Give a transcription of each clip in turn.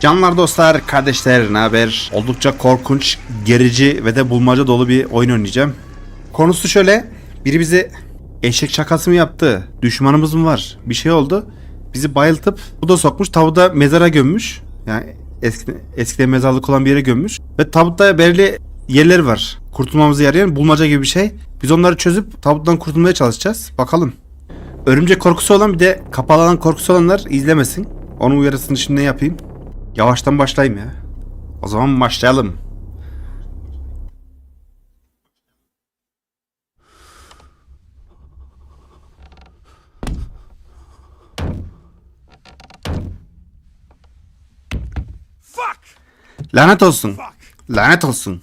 Canlar dostlar, kardeşler ne haber? Oldukça korkunç, gerici ve de bulmaca dolu bir oyun oynayacağım. Konusu şöyle, biri bize eşek şakası mı yaptı? Düşmanımız mı var? Bir şey oldu. Bizi bayıltıp bu da sokmuş, tavuğu da mezara gömmüş. Yani eski, eskiden mezarlık olan bir yere gömmüş. Ve tabutta belirli yerleri var. Kurtulmamızı yarayan bulmaca gibi bir şey. Biz onları çözüp tabuttan kurtulmaya çalışacağız. Bakalım. Örümcek korkusu olan bir de kapalı alan korkusu olanlar izlemesin. Onun uyarısını şimdi yapayım. Yavaştan başlayayım ya. O zaman başlayalım. Fuck! Lanet olsun. Lanet olsun.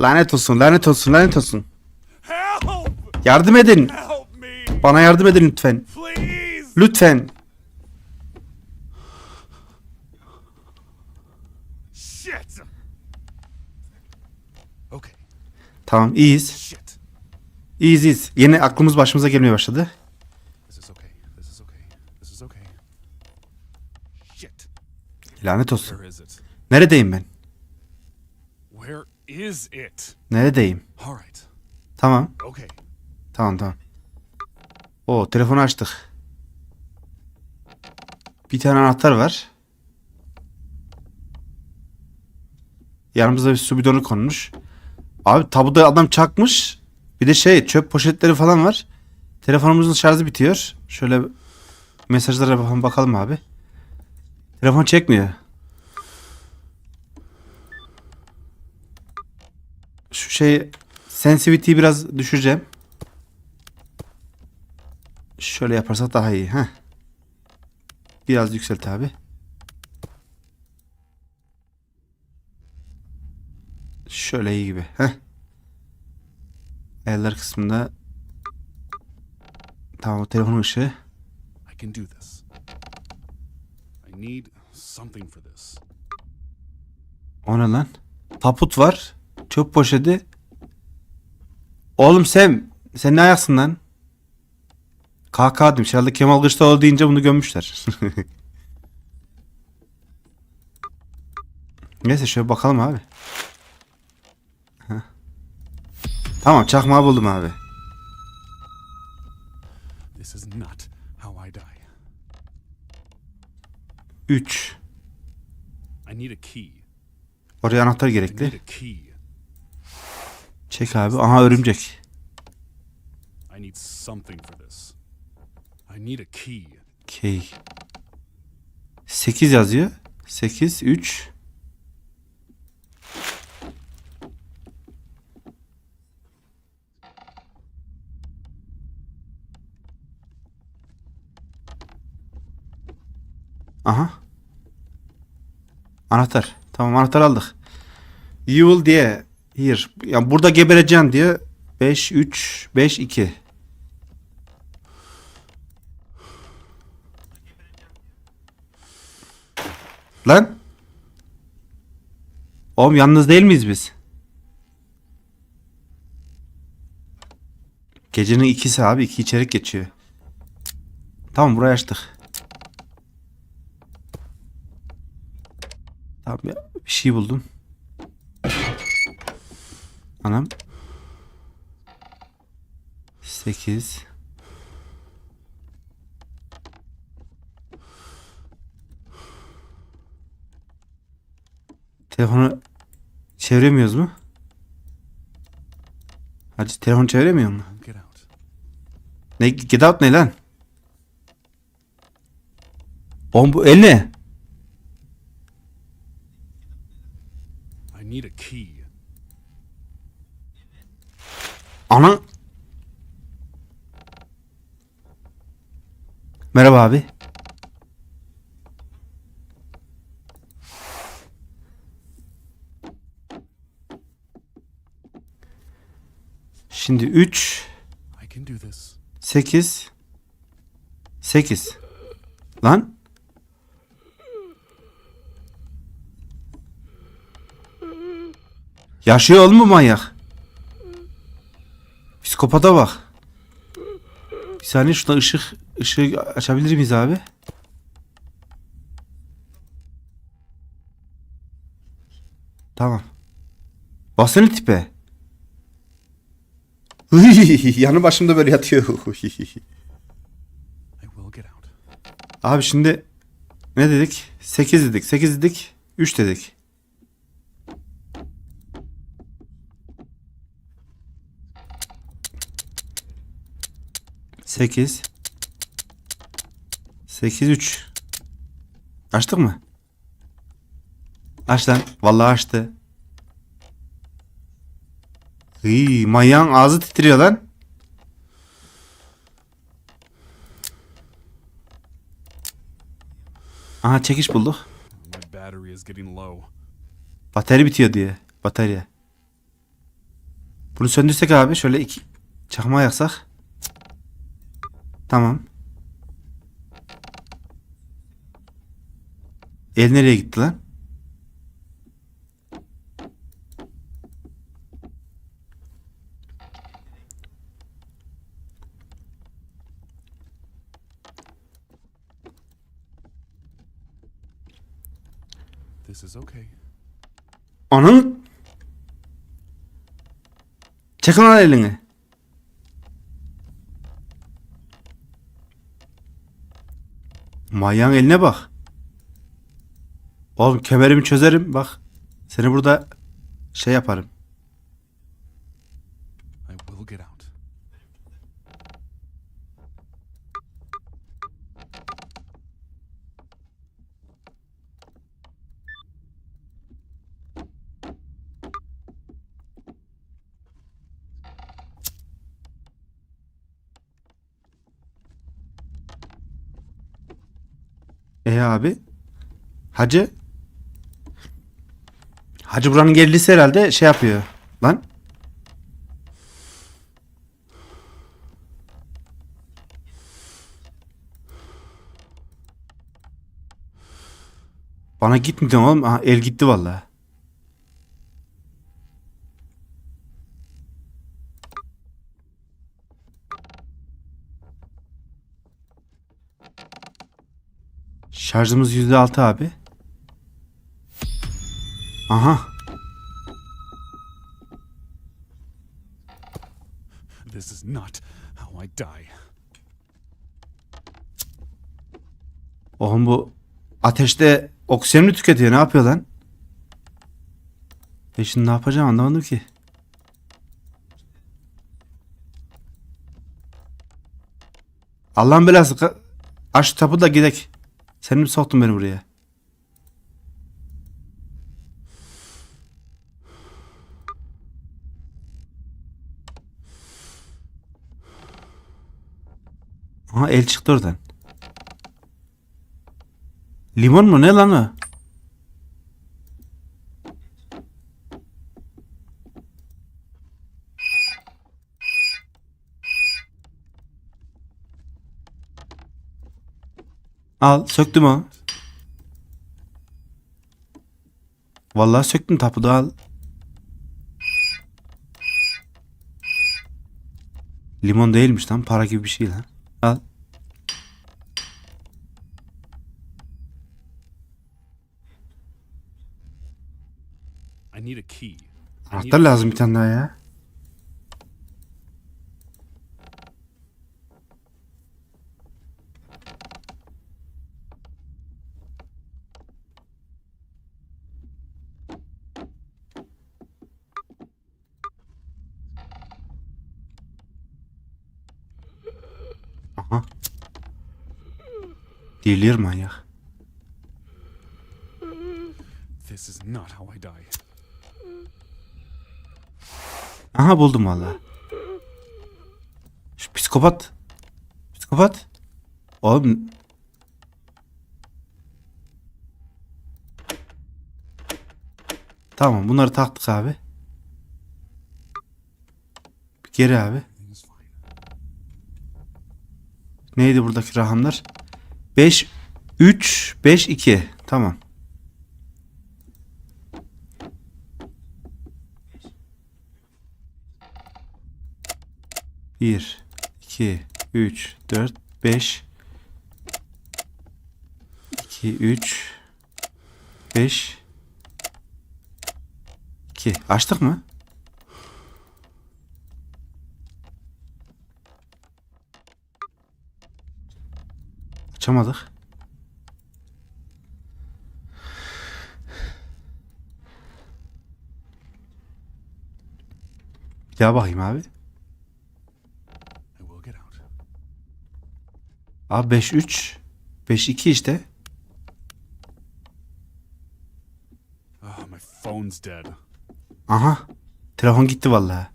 Lanet olsun. Lanet olsun. Lanet olsun. Yardım edin. Bana yardım edin lütfen. Lütfen. Shit! Okay. Tamam iyiyiz. İyiyiz iyiyiz. Yeni aklımız başımıza gelmeye başladı. Lanet olsun. Neredeyim ben? Neredeyim? Tamam. Tamam tamam. O telefonu açtık. Bir tane anahtar var. Yanımızda bir su bidonu konmuş. Abi tabuda adam çakmış. Bir de şey çöp poşetleri falan var. Telefonumuzun şarjı bitiyor. Şöyle mesajlara bakalım, bakalım abi. Telefon çekmiyor. Şu şey sensitivity'yi biraz düşüreceğim. Şöyle yaparsak daha iyi. Heh. Biraz yükselt abi. Şöyle iyi gibi. Heh. Ayarlar kısmında Tamam o telefonun ışığı. I can do this. I need something for this. O ne lan? Taput var. Çöp poşeti. Oğlum sen sen ne ayaksın lan? KK demiş. Herhalde Kemal Kılıçdaroğlu deyince bunu gömmüşler. Neyse şöyle bakalım abi. Heh. Tamam çakmağı buldum abi. This is not how I die. 3. I need a key. Oraya anahtar gerekli. key. Çek abi. Aha örümcek. I need something for this. I need a key. Okey. 8 yazıyor. 8, 3. Aha. Anahtar. Tamam anahtar aldık. You will diye. Here. Yani burada gebereceksin diye. 5, 3, 5, 2. Lan. Oğlum yalnız değil miyiz biz? Gecenin ikisi abi. iki içerik geçiyor. Tamam burayı açtık. Ya, bir şey buldum. Anam. 8 Telefonu çeviremiyoruz mu? Hadi telefonu çeviremiyor mu? Ne get out ne lan? Oğlum bu el ne? I need a key. Ana. Merhaba abi. Şimdi 3 I can do this. 8 8 Lan Yaşıyor oğlum bu manyak. Psikopata bak. Bir saniye şurada ışık ışığı açabilir miyiz abi? Tamam. Baksana tipe. Yanı başımda böyle yatıyor. Abi şimdi ne dedik? 8 dedik. 8 dedik. 3 dedik. Sekiz. Sekiz üç. Açtık mı? Aç lan. Vallahi açtı. Hıy, manyağın ağzı titriyor lan. Aha çekiş bulduk. My battery is getting low. Batarya bitiyor diye. Batarya. Bunu söndürsek abi şöyle iki çakma yaksak. Tamam. El nereye gitti lan? This is okay. Onun Çekin lan elini. Manyağın eline bak. Oğlum kemerimi çözerim bak. Seni burada şey yaparım. I will get out. E abi. Hacı. Hacı buranın yerlisi herhalde şey yapıyor. Lan. Bana gitmedin oğlum. Aha, el gitti vallahi. Şarjımız yüzde altı abi. Aha. This is not how I die. Oğlum bu ateşte oksijen mi tüketiyor? Ne yapıyor lan? E şimdi ne yapacağım anlamadım ki. Allah'ın belası. Aç tapu da gidek. Sen mi soktun beni buraya? Aha el çıktı oradan. Limon mu ne lan o? Al söktüm o. Vallahi söktüm tapu da al. Limon değilmiş lan para gibi bir şey lan. Al. Anahtar lazım bir tane daha ya. Aha. Deliriyor manyak. This is not how I die. Aha buldum valla. Şu psikopat. Psikopat. Oğlum. Tamam bunları taktık abi. Geri abi. Neydi buradaki rakamlar? 5 3 5 2. Tamam. Bir, iki, üç, dört, beş, iki, üç, beş, 2. Açtık mı? Açamadık. Daha bakayım abi. Abi 5 3 5 2 işte. Dead. Aha. Telefon gitti vallahi.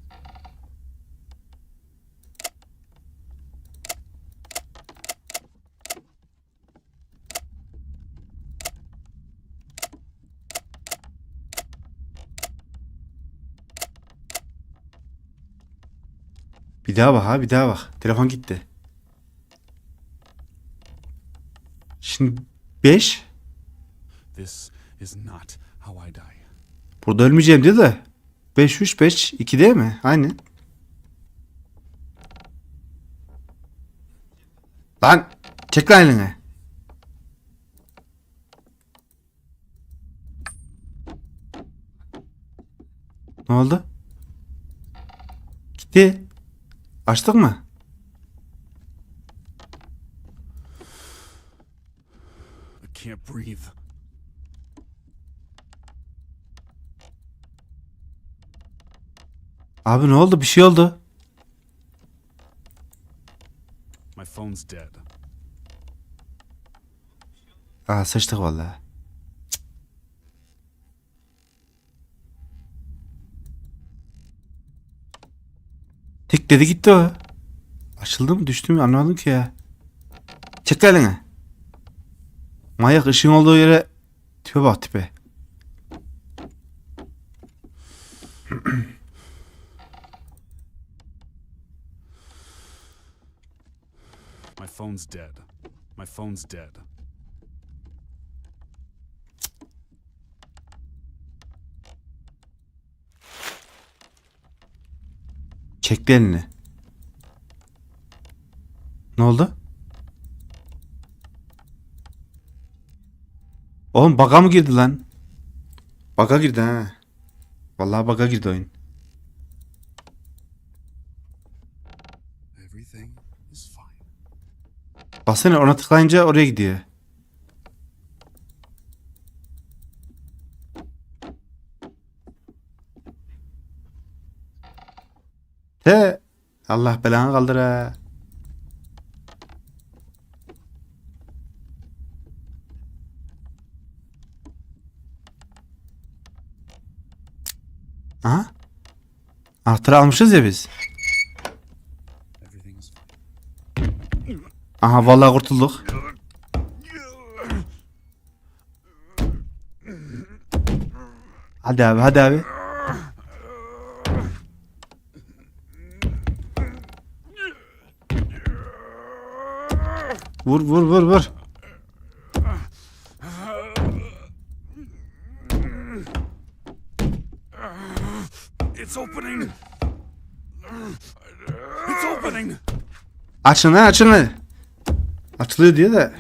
Daha bak ha bir daha bak. Telefon gitti. Şimdi 5. This is not how I die. Burada ölmeyeceğim diyor da. 5 3 5 2 değil mi? Aynen. Lan çek lan elini. Ne oldu? Gitti. Açtık mı? I can't breathe. Abi ne oldu? Bir şey oldu. My phone's dead. Aa sıçtık vallahi. Tek dedi gitti o. Açıldı mı düştü mü anlamadım ki ya. Çek elini. Manyak ışığın olduğu yere tipe bak tipe. My phone's dead. My phone's dead. Çekti elini. Ne oldu? Oğlum baga mı girdi lan? Baga girdi ha. Vallahi baga girdi oyun. Baksana ona tıklayınca oraya gidiyor. He. Allah belanı kaldır ha. Aha. Anahtarı almışız ya biz. Aha vallahi kurtulduk. Hadi abi hadi abi. Vur vur vur vur. It's opening. It's opening. Açın lan açın. Açılıyor diyor da.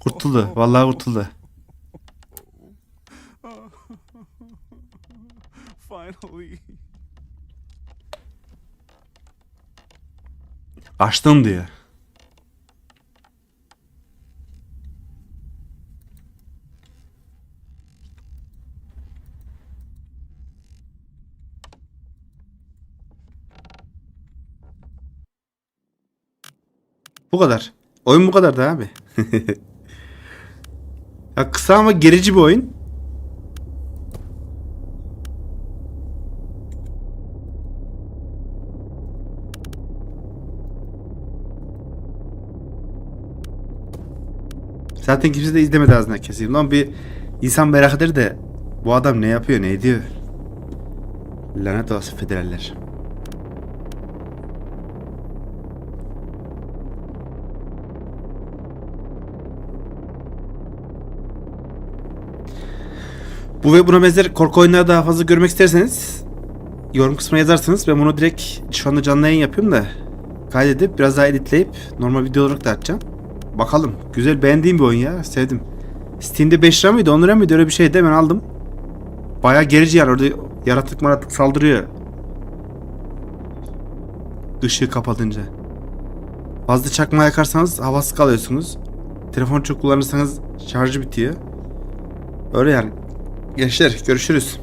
Kurtuldu. Vallahi kurtuldu. Finally. Açtım diyor. Bu kadar. Oyun bu kadar da abi. ya kısa ama gerici bir oyun. Zaten kimse de izlemedi ağzına keseyim. Lan bir insan merak eder de bu adam ne yapıyor ne ediyor? Lanet olası federaller. Bu ve buna benzer korku oyunları daha fazla görmek isterseniz yorum kısmına yazarsınız. Ben bunu direkt şu anda canlı yayın yapıyorum da kaydedip biraz daha editleyip normal video olarak da atacağım. Bakalım. Güzel beğendiğim bir oyun ya. Sevdim. Steam'de 5 lira mıydı 10 lira mıydı öyle bir şeydi ben aldım. Baya gerici yani orada yaratık maratık saldırıyor. Işığı kapatınca. Fazla çakma yakarsanız havası kalıyorsunuz. Telefon çok kullanırsanız şarjı bitiyor. Öyle yani. Gençler görüşürüz.